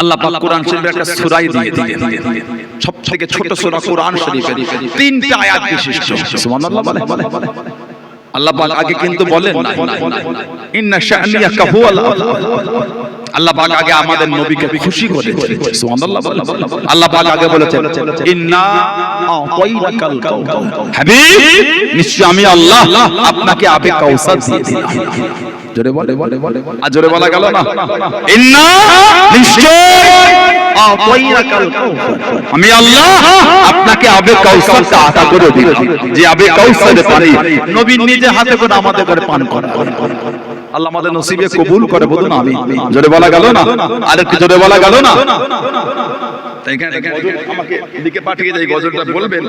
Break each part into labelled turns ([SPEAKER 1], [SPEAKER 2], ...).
[SPEAKER 1] আল্লাহ পাক কোরআন শরীফের একটা সূরাই দিয়ে দিলেন। সব থেকে ছোট সূরা কোরআন শরীফের তিনটা আয়াত বিশিষ্ট। সুবহানাল্লাহ বলে আল্লাহ পাক আগে কিন্তু বলেন। না ইন্না শানিয়াকা হুয়াল আল্লাহ পাক আগে আমাদের নবীকে খুশি করে সুবহানাল্লাহ বলে আল্লাহ পাক আগে বলেছেন ইন্না আতাইনাকাল হাবিব নিশ্চয় আমি আল্লাহ আপনাকে আবে কাউসার দিয়ে দিলাম। জোরে বলে বলে বলে আর জোরে বলা গেল না? ইন্না নিশ্চয় আমি আল্লাহ আপনাকে আবে কাউসারটা আতা করে দিলাম। যে আবে কাউসারের পানি নবী নিজে হাতে করে আমাদের করে পান করা। আল্লাহ আমাদের নসিবে কবুল করে বলুন আমি জোরে বলা গেল না? আর একটু জোরে বলা গেল না? পাঠিয়ে দেয় গজলটা বলবেন।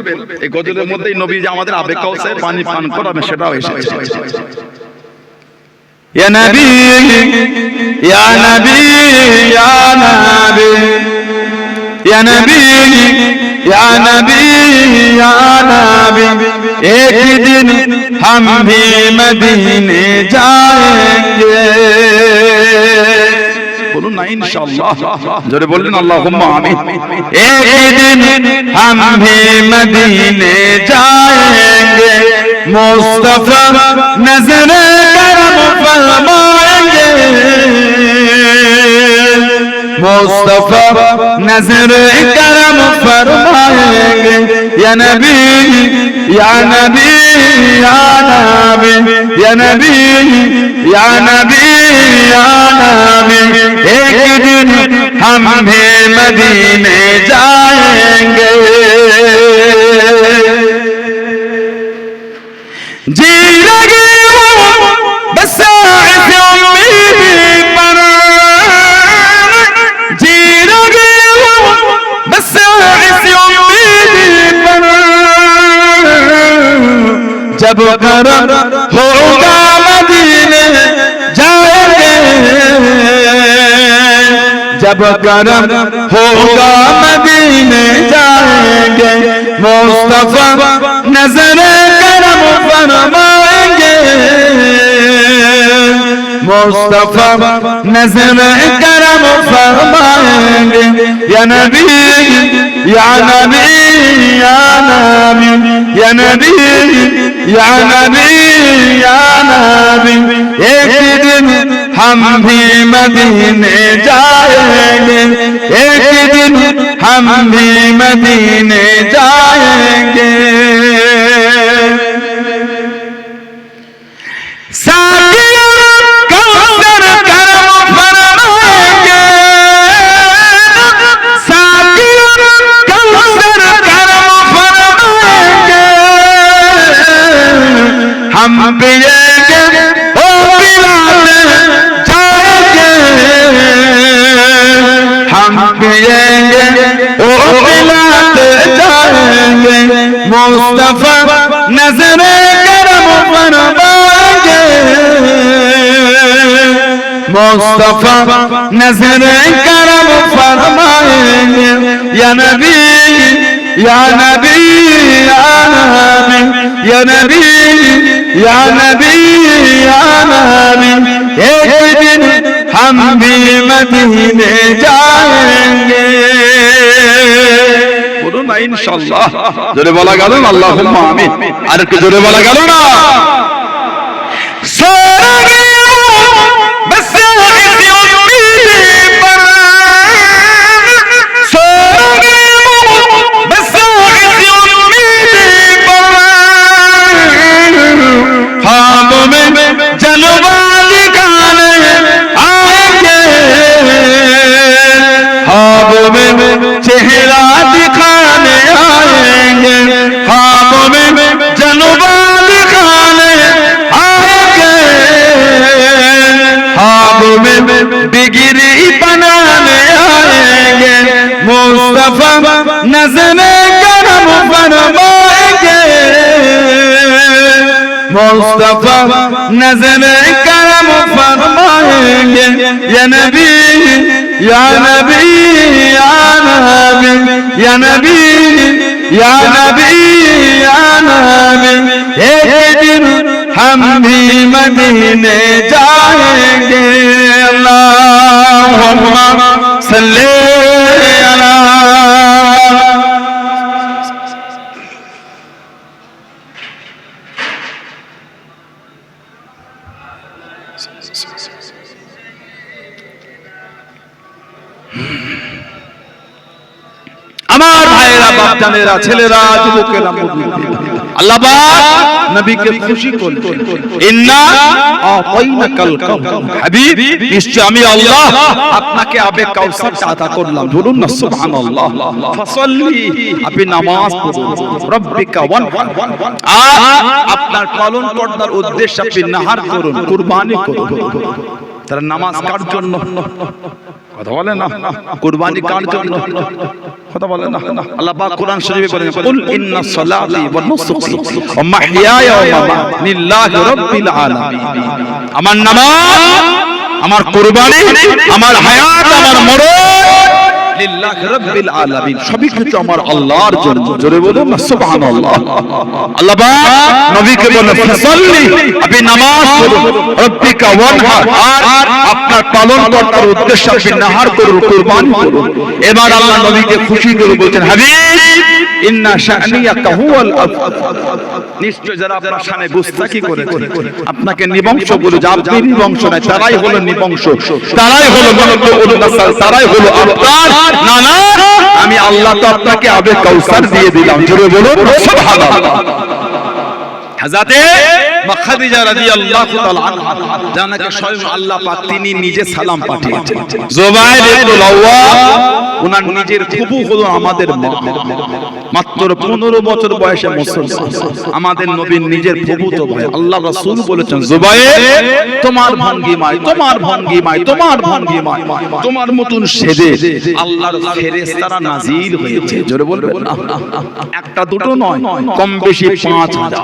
[SPEAKER 1] এই গজলের মধ্যেই নবী যে আমাদের আবেগ কাউসায় পানি পান করাবে সেটাও এসেছে।
[SPEAKER 2] يا نبي يا نبي يا نبي يا نبي يا نبي يا نبي ایک دن ہم بھی مدینے جائیں گے
[SPEAKER 1] বলুন না ইনশাআল্লাহ জোরে বললেন আল্লাহুম্মা আমিন
[SPEAKER 2] একদিন হাম ভি মদিনে যায়েঙ্গে মুস্তাফা নজরে مصطفی نظر کرم فرمائیں گے یا نبی یا نبی یا نبی یا نبی یا نبی یا نبی ایک دن ہم بھی مدینے جائیں जब करम होगा मदीने जाएंगे जब करम होगा मदीने जाएंगे मुस्तफा नजर करम फरमाएंगे मुस्तफा नजर करम फरमाएंगे या नबी या नबी या नबी يا نبي يا نبي يا نبي ایک دن ہم بھی مدینے جائیں گے ایک دن ہم بھی مدینے جائیں گے مصطفی نظر کرم فرمائیں مصطفی نظر کرم فرمائیں یا نبی یا نبی یا نبی یا نبی یا نبی یا نبی ایک دن ہم بھی مدینے جائیں
[SPEAKER 1] گے না ইনশাআল্লাহ। জোরে বলা গেল না? আল্লাহুম্মা আমিন। আর একটু জোরে বলা গেল না?
[SPEAKER 2] में डिग्री बनाने आएंगे मुस्तफा नजर करम फरमाएंगे मुस्तफा नजर करम फरमाएंगे या नबी या नबी या नबी या नबी या नबी या नबी ہم بھی مدینے جائیں گے اللہ صلی
[SPEAKER 1] আমার ভাইয়েরা বাপ জানেরা ছেলেরা যুবকেরা মুরব্বীরা আল্লাহ পাক নবীকে খুশি করলেন। ইন্না আতাইনাকাল কাউসার। হাবিব নিশ্চয় আমি আল্লাহ আপনাকে আবে কাউসারটা আতা করলাম। বলুন না সুবহানাল্লাহ। ফাসাল্লি আপনি নামাজ পড়ুন। রব্বিকা ওয়ান। আর আপনার পালন করার উদ্দেশ্য আপনি নাহার করুন কুরবানি করুন। তারা নামাজ কার জন্য? কথা বলে না। কুরবানি কার জন্য? কথা বলে না। আল্লাহ পাক কোরআন শরীফে বলেন কুল ইন্না সালাতি ওয়া নুসুকি ওয়া মাহইয়ায়া ওয়া মামাতি লিল্লাহি রাব্বিল আলামিন। আমার নামাজ আমার কুরবানি আমার হায়াত আমার মরণ লিল্লাহি রাব্বিল আলামিন। সবই কিছু আমার আল্লাহর জন্য। জোরে বলুন না সুবহানাল্লাহ। আল্লাহ পাক নবীকে বলে ফাসাল্লি আপনি নামাজ পড়ুন রব্বিকা ওয়ানহার আর আপনার পালন উদ্দেশ্যে আপনি নাহার করুন কুরবান করুন। এবার আল্লাহ নবীকে খুশি করে বলছেন হাবিব ইন্না শানিয়াকা হুয়াল নিশ্চয় যারা আপনার সামনে গুস্তাকি করে আপনাকে নিবংশ বলে যা আপনি নিবংশ নয় তারাই হলো নিবংশ। তারাই হলো তারাই হলো আপনার না না আমি আল্লাহ তো আপনাকে আবে কাউসার দিয়ে দিলাম। জোরে বলুন সুবহানাল্লাহ। হাজাতে খাদিজা রাদিয়াল্লাহু তাআলা আনহা জানাকে স্বয়ং আল্লাহ পাক তিনি নিজে সালাম পাঠিয়েছেন। জুবাইর ইবনুল ওনার নিজের ফুফু হলো আমাদের মা। মাত্র 15 বছর বয়সে মুসলমান। আমাদের নবীর নিজের ফুফু তো ভাই আল্লাহ রাসূল বলেছেন জুবাইর তোমার ভঙ্গিমায় তোমার ভঙ্গিমায় তোমার ভঙ্গিমায় তোমার মতন সেজে আল্লাহর ফেরেশতারা নাজিল হয়েছে। জোরে বলবেন একটা দুটো নয় কম বেশি পাঁচ হাজার।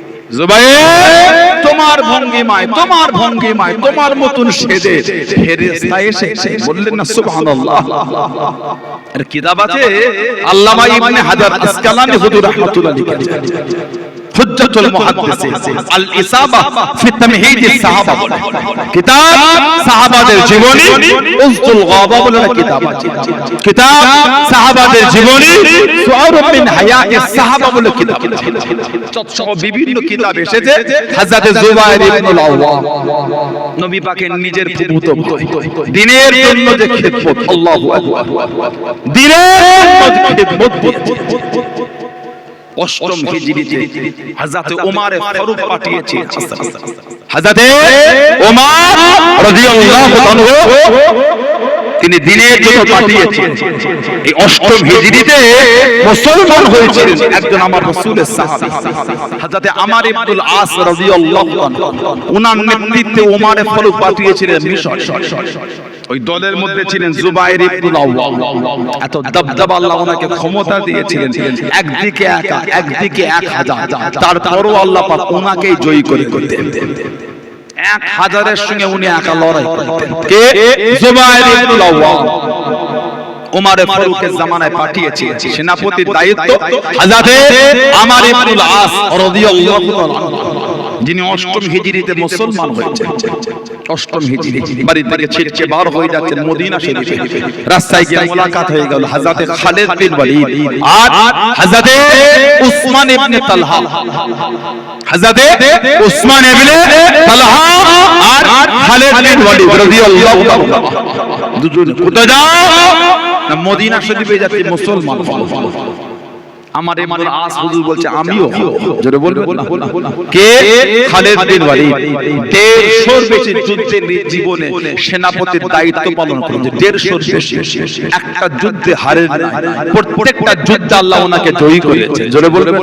[SPEAKER 2] তোমার
[SPEAKER 1] ভঙ্গিমায় তোমার ভঙ্গিমায় তোমার মতন সেজে ফেরেস্তা এসে বললেন না সুবহানাল্লাহ। আর কিতাব আছে? আল্লামা ইবনে হাজার আসকালানি হুজুর রাহমাতুল্লাহ হুজ্জাতুল মুহাদ্দিসিন। আল ইসাবা ফি তামহিদিস সাহাবা। কিতাব সাহাবাদের জীবনী। উজতুল গাবা বলে কিতাব আছে। কিতাব সাহাবাদের জীবনী। সুআর মিন হায়াতিস সাহাবা বলে কিতাব আছে। সহ বিভিন্ন কিতাব এসেছে। হযরত জুবাইর ইবনুল আওয়াম। নবী পাকের নিজের ফুফুত ভাই দিনের জন্য যে খিদমত। আল্লাহু আকবার। দিনের জন্য যে খিদমত অষ্টম হিজরিতে হযরত ওমর ফারুক পাঠিয়েছে। হযরত ওমর রাদিয়াল্লাহু আনহু তিনি দিনের জন্য পাঠিয়েছেন। এই অষ্টম হিজরিতে মুসলমান হয়েছিলেন একজন আমার রাসূলের সাহাবী। হযরত আমর ইবনুল আস রাদিয়াল্লাহু আনহু ওনার নেতৃত্বে ওমর ফারুক পাঠিয়েছিলেন মিশর। ওই দলের মধ্যে ছিলেন জুবাইর ইবনুল আওয়াম এত দবদবা আল্লাহ ওনাকে ক্ষমতা দিয়েছিলেন। একদিকে একা একদিকে এক হাজার। তারপরও আল্লাহ পাক ওনাকেই জয়ী করে করতেন এক হাজারের সঙ্গে উনি একা লড়াই করতেন। কে? জুবাইর ইবনুল আওয়াম ওমারে ফারুকের জামানায় পাঠিয়েছে। সেনাপতির দায়িত্ব
[SPEAKER 2] হাজাতে
[SPEAKER 1] আমার ইবনুল আস রাদিয়াল্লাহু তাআলা যিনি অষ্টম হিজরিতে মুসলমান হয়েছে অষ্টম হিজরি বাড়ি থেকে ছিটকে বার হয়ে যাচ্ছেন মদিনা শরীফে। রাস্তায় গিয়ে মোলাকাত হয়ে গেল হযরতে খালিদ বিন ওয়ালিদ।
[SPEAKER 2] আর হাজাতে
[SPEAKER 1] উসমান ইবনে তালহা।
[SPEAKER 2] হাজাতে উসমান ইবনে তালহা আর খালিদ বিন ওয়ালিদ রাদিয়াল্লাহু তাআলা
[SPEAKER 1] দুজন
[SPEAKER 2] কোথায় যাও?
[SPEAKER 1] মদিনা শরীফে যাচ্ছে মুসলমান আমার ইমানুল আস হুজুর বলছে আমিও। জোরে বলবেন?
[SPEAKER 2] কে?
[SPEAKER 1] খালেদ বিন ওয়ালিদ। বেশি যুদ্ধের জীবনে সেনাপতির দায়িত্ব পালন করেছে। বেশি। একটা যুদ্ধে। প্রত্যেকটা যুদ্ধে আল্লাহ ওনাকে জয়ী করেছে। জোরে বলবেন?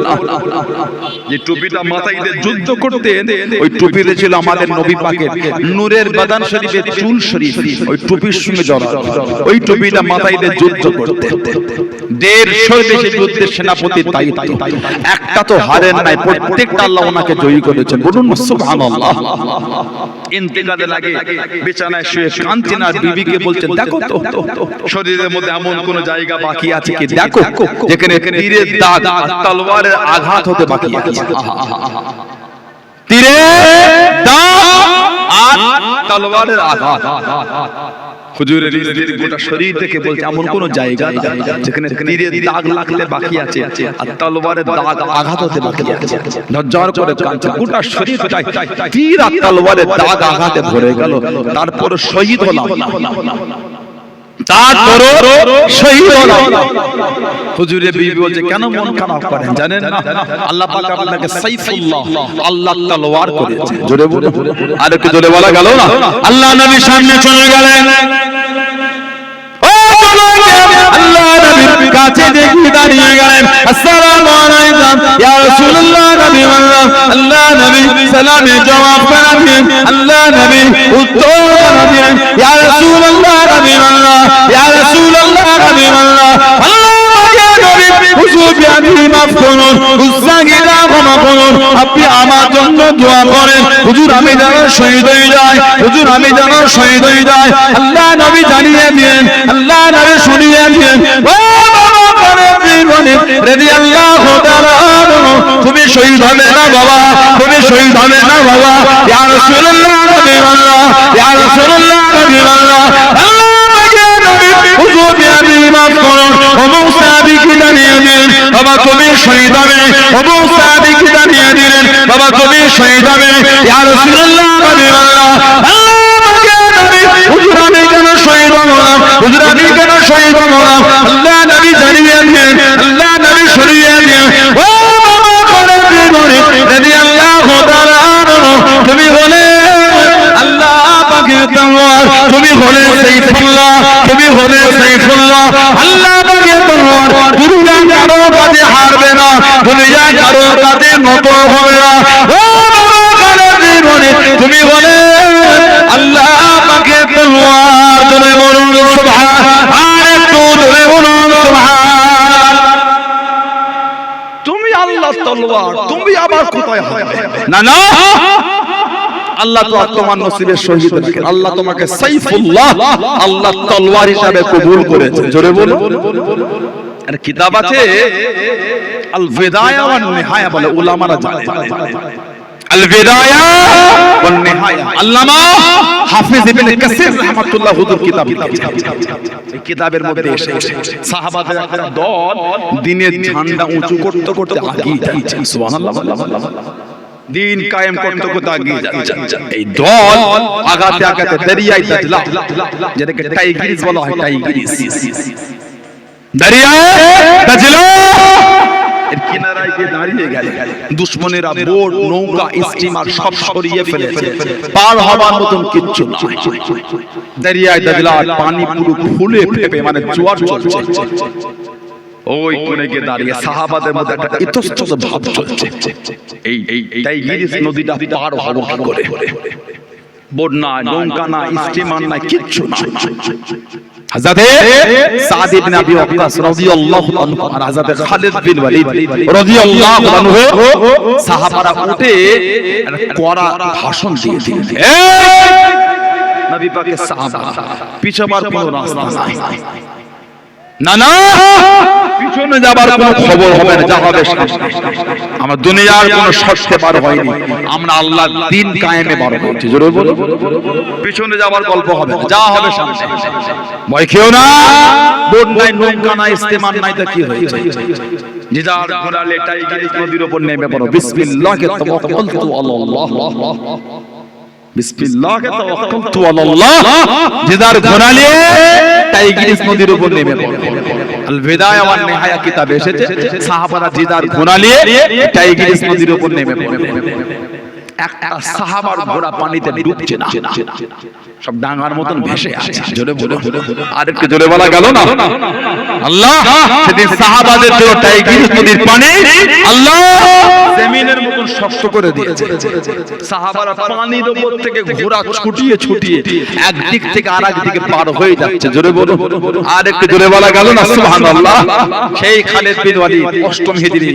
[SPEAKER 1] যে টুপিটা মাথায় দিয়ে যুদ্ধ করতেন ওই টুপিতে ছিল আমাদের নবী পাকের নূরের বাদান শরীফের চুল শরীফ। ওই টুপির সঙ্গে জড়া ওই টুপিটা মাথায় দিয়ে যুদ্ধ করতেন। দেড়শোর বেশি যুদ্ধের সেনাপতির দায়িত্ব। একটা তো হারেন নাই প্রত্যেকটা আল্লাহ ওনাকে জয়ী করেছেন। বলুন সুবহানাল্লাহ। ইন্তেকালে লাগে বিছানায় শুয়ে আর বিবিকে বলছেন দেখো তো শরীরের মধ্যে এমন কোন জায়গা বাকি আছে কি? দেখো যেখানে তীরের দাগ আর তলোয়ারের আঘাত হতে বাকি আছে।
[SPEAKER 2] তীরে দাও
[SPEAKER 1] আর তলোয়ারের আঘাত। হুজুরের স্ত্রীর গোটা শরীর থেকে বলছে এমন কোন জায়গা যেখানে তীরের দাগ লাগলে বাকি আছে আর তলোয়ারের দাগ আঘাত হতে বাকি আছে। ঝরঝর করে কাঁদছে গোটা শরীরটাই তীর আর তলোয়ারের দাগ আঘাতে ভরে গেল তারপর শহীদ হলাম।
[SPEAKER 2] তারপরও শহীদ হলাম।
[SPEAKER 1] হুজুরের বিবি বলছে কেন মন খারাপ করেন? জানেন না? আল্লাহ পাক আপনাকে সাইফুল্লাহ আল্লাহ তলোয়ার করেছে। জোরে বলে
[SPEAKER 2] আর একটু জোরে বলা গেল না? আল্লাহ নবী সামনে চলে গেলেন। দাঁড়িয়ে গেলেন আসসালামু আলাইকুম ইয়া রাসূলুল্লাহ নবী আল্লাহ নবী সালামে জবাব করে দিন আল্লাহ নবী উত্তর করে দিন আপনি আমার জন্য দোয়া করেন হুজুর আমি যেন শহীদ হয়ে যাই হুজুর আমি যেন শহীদ হয়ে যাই আল্লাহ নবী জানিয়ে দিন আল্লাহ নবী শুনিয়ে দিন ও বাবা করে জীবনে রাদিয়াল্লাহু তাআলা আনহু, তুমি শহীদ হবে না বাবা তুমি শহীদ হবে না বাবা ইয়া রাসূলুল্লাহ নবী আল্লাহ ইয়া রাসূলুল্লাহ নবী আল্লাহ আল্লাহ আমাকে নবী হুজুর আমি মাফ করুন অমুক সাহাবীকে জানিয়ে দিন বাবা তুমি শহীদ হবে অমুক সাহাবীকে জানিয়ে দিলেন বাবা তুমি শহীদ হবে ইয়া রাসূলুল্লাহ নবী আল্লাহ আল্লাহ আমাকে নবী হুজুর আমি কেন শহীদ হলাম হুজুর আমি কেন শহীদ হলাম তুমি হলে সাইফুল্লাহ তুমি হলে সাইফুল্লাহ আল্লাহ পাকের তলোয়ার দুনিয়া কারও কাছে হারবে না দুনিয়া কারও কাছে নত হবে না। ও জীবনে তুমি হলে আল্লাহ পাকের তলোয়ার জোরে বলুন আর একটু জোরে বলুন
[SPEAKER 1] তুমি আল্লাহ তলোয়ার তুমি আবার কোথায় হবে
[SPEAKER 2] না না।
[SPEAKER 1] আল্লাহ তো তোমার নসিবে শহীদ রাখেন আল্লাহ তোমাকে সাইফুল্লাহ আল্লাহ তলোয়ার হিসাবে কবুল করেছে। জোরে বলো। আর কিতাব আছে? আল বিদায়া ওয়ান নিহায়া বলে উলামারা জানে।
[SPEAKER 2] আল বিদায়া
[SPEAKER 1] ওয়ান নিহায়া।
[SPEAKER 2] আল্লামা
[SPEAKER 1] হাফিজ ইবনে কাসির রাহমাতুল্লাহ হুজুর কিতাব এই কিতাবের মধ্যে এসেছে সাহাবাদের একটা দল দিনের ঝান্ডা উঁচু করতে করতে আগিয়ে যাচ্ছে। সুবহানাল্লাহ। দিন কায়েম করতে করতে আগিয়ে যাচ্ছে। এই দল আগাতে আগাতে দরিয়ায় দাজলা যেটাকে টাইগ্রিস বলা হয় টাইগ্রিস।
[SPEAKER 2] দরিয়া দাজলা
[SPEAKER 1] এর কিনারায় গিয়ে দাঁড়িয়ে গেলে। দুশ্মনেরা বোট নৌকা স্টিমার সব সরিয়ে ফেলেছে। পার হবার মতন কিচ্ছু নাই। দরিয়ায় দাজলা পানি পুরো ফুলে ফেপে মানে জোয়ার চলছে। ওই কোণে গিয়ে দাঁড়িয়ে সাহাবাদের মধ্যে একটা ইতস্তত ভাব চলছে এই এই টাইগ্রিস নদীটা পার হব কি করে। না নৌকা না স্টিমার না কিচ্ছু না
[SPEAKER 2] হযরতে
[SPEAKER 1] সাদ ইবনে আবি ওয়াক্কাস রাদিয়াল্লাহু আনহু আর হযরত খালিদ বিন ওয়ালিদ
[SPEAKER 2] রাদিয়াল্লাহু আনহু
[SPEAKER 1] সাহাবারা উঠে কড়া ভাষণ দিয়ে দিলেন। নবী পাকের সাহাবা পিছাবার কোনো রাস্তা নাই।
[SPEAKER 2] না না। পিছনে যাবার কোনো খবর হবে না যা হবে। আমার দুনিয়ার কোনো শর্তে বার হয়নি। আমরা আল্লাহ দিন কায়েমে বার হচ্ছি জোরে বলো পিছনে যাবার গল্প হবে না, যা হবে সামনে ভয় খেও না।
[SPEAKER 1] বোট নাই নৌকা নাই ইস্তেমার নাই তো কি হয়েছে? জিজার ঘোড়া লেটাই নদীর উপর নেমে পড়ো। বিসমিল্লাহি তাওয়াক্কালতু আলাল্লাহ। বিসমিল্লাহি তাওয়াক্কালতু আলাল্লাহ
[SPEAKER 2] জিদার নিয়ে টাইগ্রিস নদীর উপর নেমে পড়ল
[SPEAKER 1] আল বিদায়া ওয়ান নিহায়া কিতাবে এসেছে। সাহাবারা জিদার
[SPEAKER 2] নিয়ে টাইগ্রিস নদীর উপর নেমে পড়ে।
[SPEAKER 1] সাহাবার ঘোড়া পানিতে ডুবছে না। সব মতন ভেসে জোরে বলে।
[SPEAKER 2] আর জোরে বলা গেল না? আল্লাহ, সেদিন সাহাবাদের নদীর পানি আল্লাহ
[SPEAKER 1] জমিনের মতন শক্ত করে দিয়েছে। সাহাবারা পানির উপর থেকে ঘোড়া ছুটিয়ে ছুটিয়ে থেকে দিকে পার হয়ে যাচ্ছে। জোরে বলো।
[SPEAKER 2] আর একটু জোরে বলা গেল না?
[SPEAKER 1] সেই খালেদ বিন ওয়ালিদ অষ্টম হিজরি।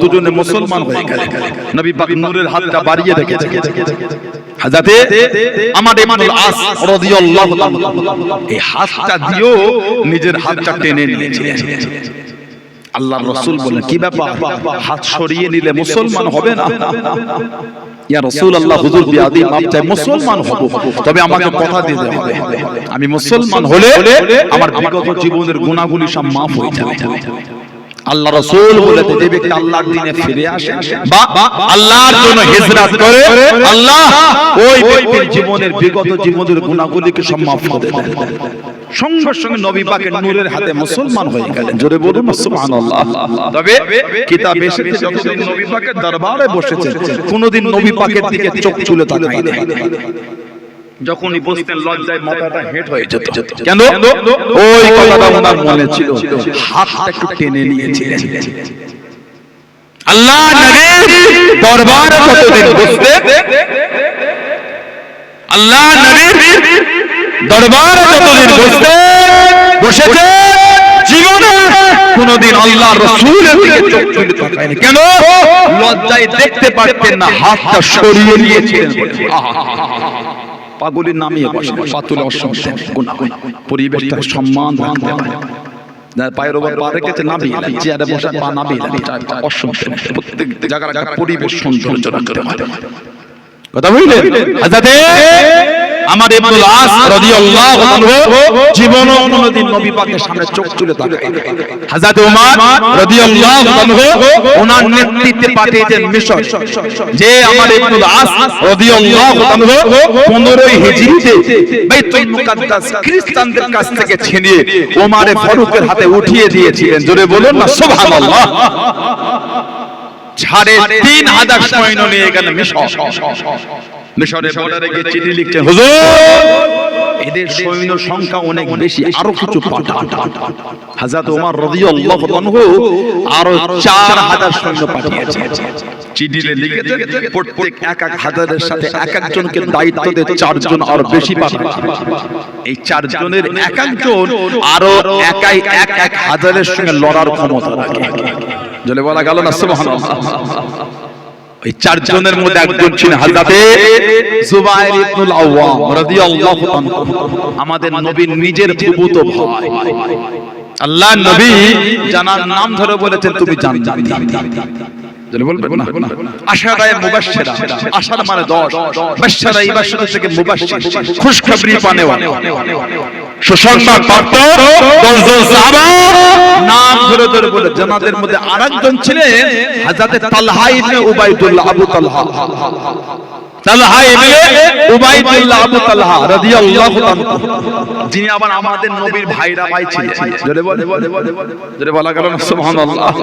[SPEAKER 1] দুজনে মুসলমান হাতটা বাড়িয়ে আমার নিজের হাতটা টেনে নিয়েছিলেন। আল্লাহর রসুল বলেন কি ব্যাপার? হাত সরিয়ে নিলে মুসলমান হবে না? ইয়া রসুল রাসূলুল্লাহ হুজুর আদি মাপ চাই মুসলমান হব। তবে আমাকে কথা দিতে হবে। আমি মুসলমান হলে আমার বিগত জীবনের গুনাহগুলি সব মাফ হয়ে যাবে। আল্লাহ রাসূল বলেছে, যে ব্যক্তি আল্লাহর দিনে ফিরে আসে
[SPEAKER 2] বা আল্লাহর জন্য হিজরত করে, আল্লাহ
[SPEAKER 1] ওই ব্যক্তির জীবনের বিগত জীবনের গুনাহগুলিকে সব মাফ করে দেন। সঙ্গে সঙ্গে নবী পাকের নূরের হাতে মুসলমান হয়ে গেলেন। জোরে বলুন, সুবহানাল্লাহ। তবে কিতাব এসেছে নবী পাকের দরবারে বসেছে, কোনোদিন নবী পাকের দিকে চোখ চুলে তাকায়নি যখনই বসতেন লজ্জায় মাথাটা হেট হয়ে যেত। কেন? ওই কথাটা ওনার মনে ছিল। হাতটা একটু টেনে নিয়েছিলেন
[SPEAKER 2] আল্লাহ নবীর দরবারে কতদিন বসতে আল্লাহ নবীর দরবারে যতদিন বসতে বসেছে জীবনে? কোনদিন আল্লাহ রসুলের দিকে চোখ তুলে তাকায়নি। কেন? লজ্জায় দেখতে পারতেন না হাতটা সরিয়ে নিয়েছিলেন
[SPEAKER 1] পাগলের নামে পাতুলে পরিবেশটা সম্মান রাখতে হয় যার পায়ের ওপর পা রেখেছে নাবি চেয়ারে বসে পা নাবি অসম্মান প্রত্যেক জায়গার একটা পরিবেশ সৌন্দর্য রাখতে হয়
[SPEAKER 2] কথা বুঝলেন আমার ইবনুল আস রাদিয়াল্লাহু আনহু
[SPEAKER 1] কোনোদিন নবী পাকের সামনে চোখ তুলে তাকায়
[SPEAKER 2] হযরত ওমর রাদিয়াল্লাহু আনহু
[SPEAKER 1] ওনার নেতৃত্বে পাঠিয়েছেন মিশর।
[SPEAKER 2] যে আমার ইবনুল আস রাদিয়াল্লাহু আনহু
[SPEAKER 1] 15 হিজরিতে বাইতুল মুকাদ্দাস খ্রিস্টানদের কাছ থেকে ছিনিয়ে ওমারে ফারুকের হাতে উঠিয়ে দিয়েছিলেন। জোরে বলুন না সুবহানাল্লাহ। সাড়ে তিন হাজার সৈন্য নিয়ে গেলেন মিশর। মিশরের বর্ডারে গিয়ে চিঠি লিখছেন হুজুর! এদের সৈন্য সংখ্যা অনেক বেশি আরও কিছু পাঠান। হাজরত ওমর রাদিয়াল্লাহু আনহু আরও 4000 সৈন্য পাঠিয়েছে। চিঠিতে লিখেছে প্রত্যেক এক এক হাজারের সাথে এক একজনকে দায়িত্ব দিয়ে চারজন আর বেশি পাঠান এই চারজনের এক একজন আরও একাই এক এক হাজারের সঙ্গে লড়ার ক্ষমতা রাখে। জলে বলা গেল না সুবহানাল্লাহ। ওই চারজনের মধ্যে একজন ছিলেন হযরতে জুবাইর ইবনুল আওয়াম রাদিয়াল্লাহু তাআলা আমাদের নবীর নিজের ফুফুত ভাই। আল্লাহ নবী জানার নাম ধরে বলেছেন, তুমি জানতে জলে বলবেন না? আশারায়ে মুবাশশিরা। আশার মানে 10 বাশশারা ইবাশশিরা থেকে মুবাশশির। খুশখবরি পানেওয়ালা
[SPEAKER 2] সুসংবাদ প্রাপ্ত। দশজন সাহাবা।
[SPEAKER 1] নাম ধরে ধরে বলে জানাদের মধ্যে আরেকজন ছিলেন হযরতে তালহা ইবনে উবাইদুল্লাহ আবু তালহা।
[SPEAKER 2] তালহা ইবনে
[SPEAKER 1] উবাইদুল্লাহ আবু তালহা রাদিয়াল্লাহু তাআলা। যিনি আবার আমাদের নবীর ভাইরা ভাই ছিলেন। জোরে বলে জোরে বলা গেল সুবহানাল্লাহ।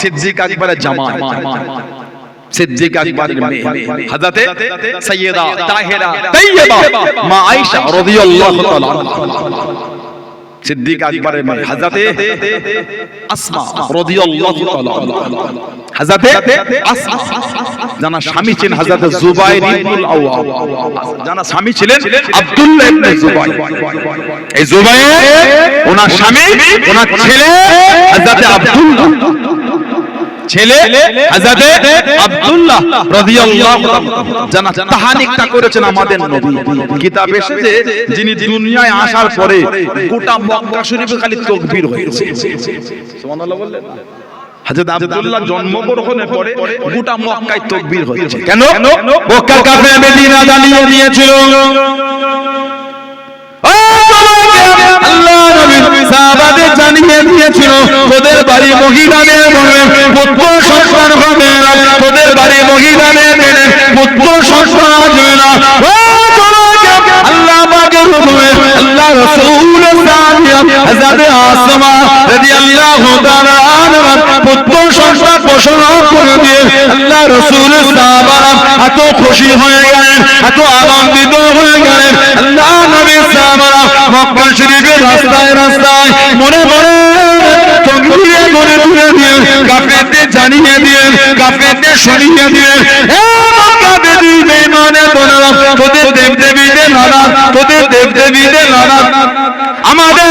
[SPEAKER 1] সিদ্দিক আকবরের জামাই সিদ্দিক আকবরের মেয়ে। হযরতে সাইয়্যিদা তাহিরা। তাইয়্যিবা মা আয়েশা রাদিয়াল্লাহু তাআলা সিদ্দিক আকবরের মেয়ে। হযরতে আসমা রাদিয়াল্লাহু তাআলা হযরতে আসমা। জানা স্বামী ছিলেন হযরত জুবাইর ইবনুল আওয়াম জানা স্বামী ছিলেন আব্দুল্লাহ ইবনে জুবাইর।
[SPEAKER 2] এই জুবাইর,
[SPEAKER 1] ওনার স্বামী, ওনার ছেলে হযরত আব্দুল্লাহ।
[SPEAKER 2] ছেলে হযরতে আব্দুল্লাহ রাদিয়াল্লাহু
[SPEAKER 1] জানা তাহানিকটা করেছেন আমাদের নবী। কিতাব এসেছে যিনি দুনিয়ায় আসার পরে গোটা মক্কা শরীফে খালি তাকবীর হয়েছে। সুবহানাল্লাহ বললেন। হযরত আব্দুল্লাহ জন্মগ্রহণের পরে গোটা মক্কায় তাকবীর হয়েছে।
[SPEAKER 2] কেন? মক্কার কাফের মদিনা জ্বালিয়ে দিয়েছিল। ও জানিয়ে দিয়েছিল। তোদের বাড়ি মহিলাদের পুত্র সন্তান হবে না। তোদের বাড়ি মহিলাদের পুত্র সন্তান আসবে না। আল্লাহ আল্লাহ রাসূল হযরত আসমা রাদিয়াল্লাহু তাআলা পুত্র সন্তান ঘোষণা করে দিয়ে আল্লাহ রাসূল এত খুশি হয়ে গেলেন, এত আনন্দিত হয়ে গেলেন। আল্লাহ নবী সাহাবারা মক্কা শরীফের রাস্তায় রাস্তায় মনে মনে তুলে দিয়ে কাফেরদের জানিয়ে দিয়ে কাফেরদের শুনিয়ে দিয়ে হে মক্কা দেবী বেঈমানে তোরা তোদের দেবদেবীদের লালা তোদের দেবদেবীদের লালা আমাদের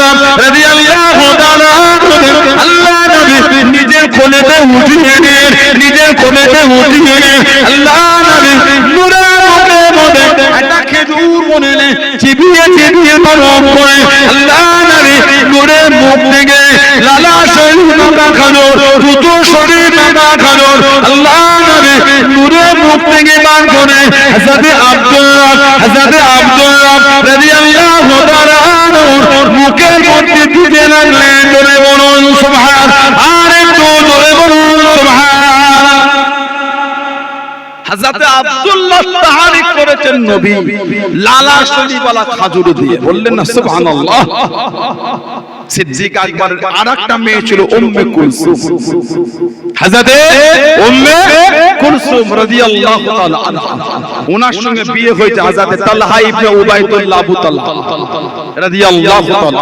[SPEAKER 2] কোলেতে উঠিয়ে নিয়ে নিজের কোলেতে উঠিয়ে আল্লাহ নূরের মুখে মধ্যে একটা খেজুর মনে চিবিয়ে চিবিয়ে নরম করে, আল্লাহ নবী নূরের মুখ থেকে লালা শরীর খানো দুটো শরীর খানো আল্লাহ নবী নূরের মুখ থেকে বার করে, হযরত আব্দুল্লাহ হযরত আব্দুল্লাহ রাদিয়াল্লাহু তাআলা মুখের মধ্যে দিতে লাগলেন বলুন সুবহান
[SPEAKER 1] হযরত আব্দুল্লাহ তাহারিক করেছেন নবী। লালা শরীফওয়ালা খাজুর দিয়ে। বললেন না সুবহানাল্লাহ। সিদ্দিক আকবর আরেকটা মেয়ে ছিল উম্মে কুলসুম।
[SPEAKER 2] হযরতে উম্মে
[SPEAKER 1] কুলসুম রাদিয়াল্লাহু তাআলা আনহা। ওনার সঙ্গে বিয়ে হয়েছে হযরত তালহা ইবনে উবাইদুল্লাহ আবু তালহা। রাদিয়াল্লাহু তাআলা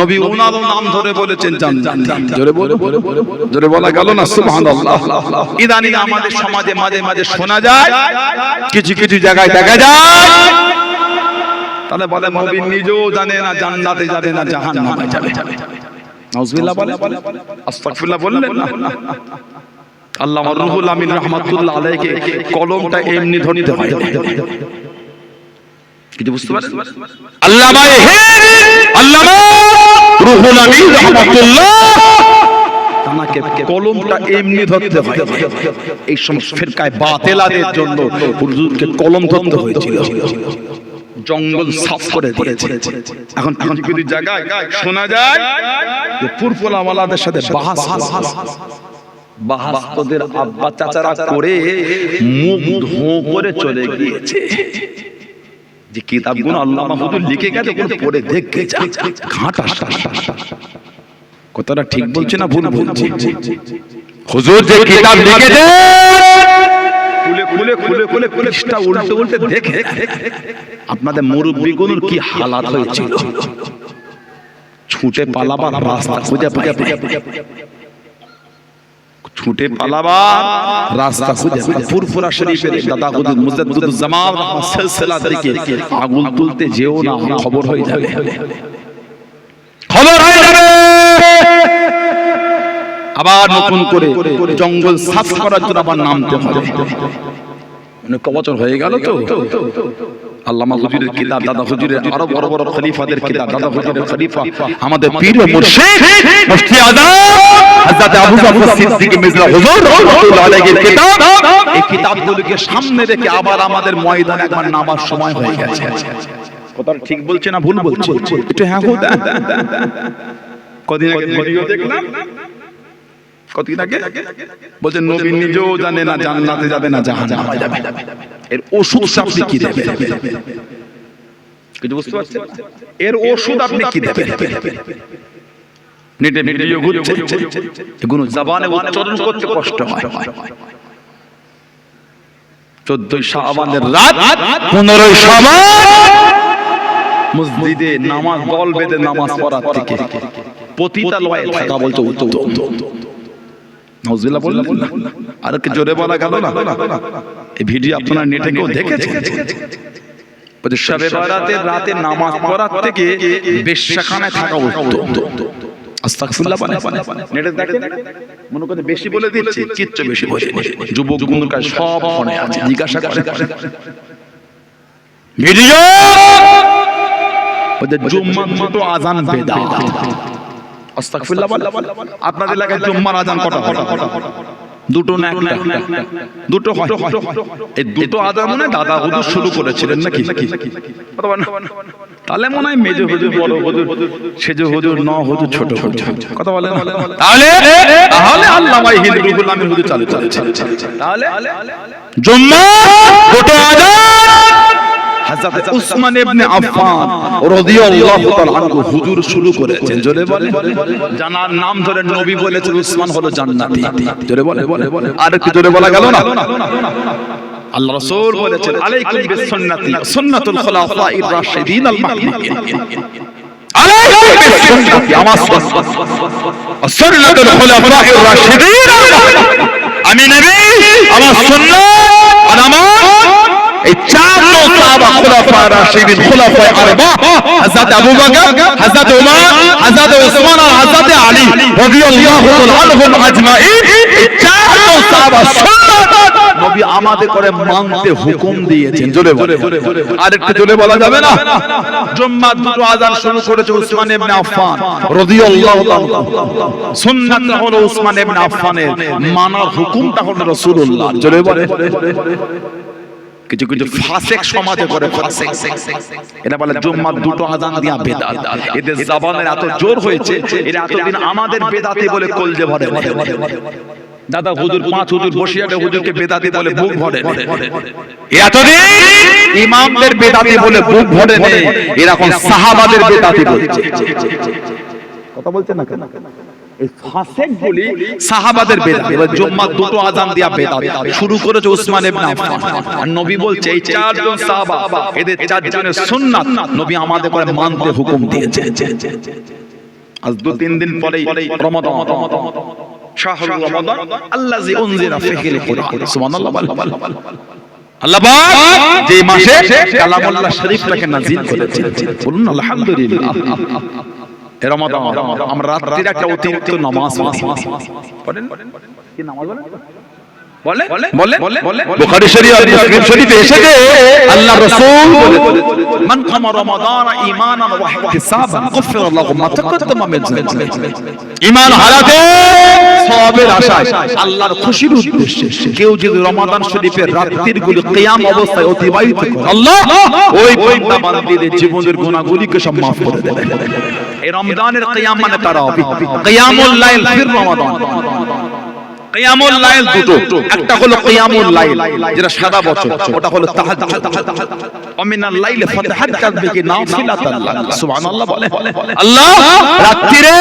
[SPEAKER 1] নবী ওনার নাম ধরে বলেছেন জান জোরে বলো। জোরে বলা গেল না সুবহানাল্লাহ। ইদানিং আমাদের সমাজে মাঝে মাঝে শোনা যায় কিছু কিছু জায়গায় দেখা যায় তাহলে বলে নবী নিজেও জানে না জান্নাতে যাবে না জাহান্নামে যাবে। নাউজুবিল্লাহ বলে আস্তাগফিরুল্লাহ বললেন না। আল্লাহ রুহুল আমিন রহমাতুল্লাহ আলাইকে কলমটা এমনি ধরতে হয়। কিছু বুঝতে পারেন?
[SPEAKER 2] আল্লামা হের আল্লামা রুহুল আমিন রাহমাতুল্লাহ।
[SPEAKER 1] কলমটা এমনি ধরতে হয়। এই সমস্ত ফিরকায় বাতেলাদের জন্য হুজুরকে কলম ধরতে হয়েছিল। জঙ্গল সাফ করে দিয়েছে এখন কিছু কিছু জায়গায় শোনা যায় যে পুরপোলাওয়ালাদের সাথে বাহাস বাহাস তোদের আব্বা চাচারা করে মুখ ধোঁ করে চলে গিয়েছে যে কিতাবগুলো আল্লাহ মাহমুদুল লিখে গেছে ওগুলো পড়ে দেখতে যা ঘাটা কথাটা ঠিক বলছে না ভুল বলছে
[SPEAKER 2] হুজুর যে কিতাব লিখেছে
[SPEAKER 1] খুলে খুলে খুলে পৃষ্ঠা উল্টে উল্টে দেখে আপনাদের মুরব্বীগুলোর কি হালাত হয়েছিল? ছুটে পালাবার রাস্তা খুঁজে পায় ছুটে পালাবার রাস্তা খুঁজে ফুরফুরা শরীফের দাদা হুজুর মুজাদ্দুদ জামাল সিলসিলা থেকে আগুন তুলতে যেও না খবর হয়ে যাবে।
[SPEAKER 2] খবর হয়ে যাবে।
[SPEAKER 1] আবার নতুন করে জঙ্গল সাফ করার জন্য আবার নামতে হবে। অনেক বছর হয়ে গেল তো। আল্লামা হুজুরের কিতাব দাদা হুজুরের আরও বড় বড় খলিফাদের কিতাব দাদা হুজুরের খলিফা। আমাদের পীর ও মুর্শিদ।
[SPEAKER 2] মুফতি আযম হযরত আবু জাফর সিদ্দিক মির্জা হুজুর রাহমাতুল্লাহ আলাইহির কিতাব।
[SPEAKER 1] এই কিতাবগুলোকে সামনে রেখে আবার আমাদের ময়দানে একবার নামার সময় হয়ে গেছে। কথা ঠিক বলছে না ভুল বলছে? একটু হ্যাঁ কদিন আগে ভিডিও দেখলাম। কতদিন আগে? বলছে নবী নিজেও জানে না জান্নাতে যাবে না জাহান্নামে যাবে এর ওষুধ আপনি কি দেবেন? কিছু বুঝতে পারছেন? এর ওষুধ আপনি কি দেবেন? নেটে ভিডিও ঘুরছে। এগুলো জবানে উচ্চারণ করতে কষ্ট হয়। চোদ্দই শাবানের রাত
[SPEAKER 2] পনেরোই সমান
[SPEAKER 1] মসজিদে নামাজ দল বেঁধে নামাজ পড়ার থেকে। পতিতালয়ে থাকা বলতে উত্তম। নজরুল্লাহ বললেন না আর কি জোরে বলা গেল না? এই ভিডিও আপনারা নেটে কেউ দেখেছেন বলছে শবে বারাতের রাতে নামাজ পড়ার থেকে বেশ্যাখানায় থাকা উত্তম। আস্তাগফিরুল্লাহ বলে। নেটে দেখেন? মনে করে বেশি বলে দিচ্ছি কিচ্ছু বেশি বলে যুবক গুণকার সব ফোনে আছে জিজ্ঞাসা করে।
[SPEAKER 2] ভিডিও!
[SPEAKER 1] ওদের জুম্মা দুটো আজান বেদাত। আস্তাগফিরুল্লাহ বলে আপনাদের এলাকায় জুম্মার আজান কটা হয়? দুটো না একটা। দুটো হয়। এই দুটো আজান মনে হয় দাদা হুজুর শুরু করেছিলেন নাকি? তাহলে মনে হয় মেজো হুজুর বড় হুজুর সেজো হুজুর ন হুজুর ছোট হুজুর কথা বলেন।
[SPEAKER 2] তাহলে
[SPEAKER 1] তাহলে আল্লামা হিন্দুল আমির হুজুর চালু করেছেন তাহলে
[SPEAKER 2] জুম্মা দুটো আজান।
[SPEAKER 1] হযরত উসমান ইবনে আফফান রাদিয়াল্লাহু তাআলা আনহু হুজুর শুরু করেছেন। জোরে বলে জানার নাম ধরে নবী বলেছেন উসমান হলো জান্নাতি। জোরে বলে আর একটু জোরে বলা গেল না? আল্লাহ রাসূল বলেছেন আলাইকুম বিসুন্নতি সুন্নাতুল খুলাফাইর রাশিদিন আল মাহদিয়িন
[SPEAKER 2] আলাইকুম বিসুন্নতি আমার সুন্নাতুল খুলাফায়ে রাশিদিন আমি নবী আমার সুন্নাত আর আমার এই
[SPEAKER 1] হুকুম দিয়েছেন। জোরে মানার হুকুমটা হলো রাসূলুল্লাহ জোরে বলে কিছু কিছু ফাসেক সমাজে করে ফাসেক। এরা বলে জুম্মার দুটো আজান দিয়া বেদাত। এদের জবানের এত জোর হয়েছে এরা এতদিন আমাদের বেদাতি বলে কলজে ভরে। দাদা হুজুর পাঁচ হুজুর বসিয়া হুজুরকে বেদাতি বলে বুক ভরে।
[SPEAKER 2] এতদিন ইমামদের বেদাতি বলে বুক ভরে নেই। এরকম সাহাবাদের বেদাতি বলছে
[SPEAKER 1] কথা বলছেন না কেন? ফাসেক বলি সাহাবাদের বেদাত এবার জুম্মার দুটো আজান দিয়া বেদাত শুরু করেছে উসমান ইবনে আফফান আর নবী বলছে এই চারজন সাহাবা এদের চারজনের সুন্নাত নবী আমাদের করে মানতে হুকুম দিয়েছে। আজ দু তিন দিন পরেই রমাদান। শাহরু রমাদান আল্লাযী উনজিলা ফীহিল কুরআন। সুবহানাল্লাহ
[SPEAKER 2] আল্লাহ
[SPEAKER 1] যে মাসে কালামুল্লাহ শরীফটাকে নাজিল করেছেন বলুন আলহামদুলিল্লাহ। রমাদান আমরা রাত্রির একটা অতিরিক্ত নামাজ পড়েন? কি নামাজ আল্লাহর খুশির উদ্দেশ্যে কেউ যদি রমাদান শরীফের রাত্রির গুলি কিয়াম অবস্থায় অতিবাহিত করে
[SPEAKER 2] আল্লাহ!
[SPEAKER 1] ওই বান্দা জীবনের গুনাহগুলিকে সব maaf করে দেবে এই রমজানের কিয়াম মানে তারাবি। কিয়ামুল লাইল ফির রমাদান। কিয়ামুল লাইল দুটো। একটা হলো কিয়ামুল লাইল যেটা সারা বছর ওটা হলো তাহাজ্জুদ। অমিনাল লাইল ফাতাহাজ্জাত বিকি নাফিলাতাল্লাহ সুবহানাল্লাহ বলে।
[SPEAKER 2] আল্লাহ রাত্রিরে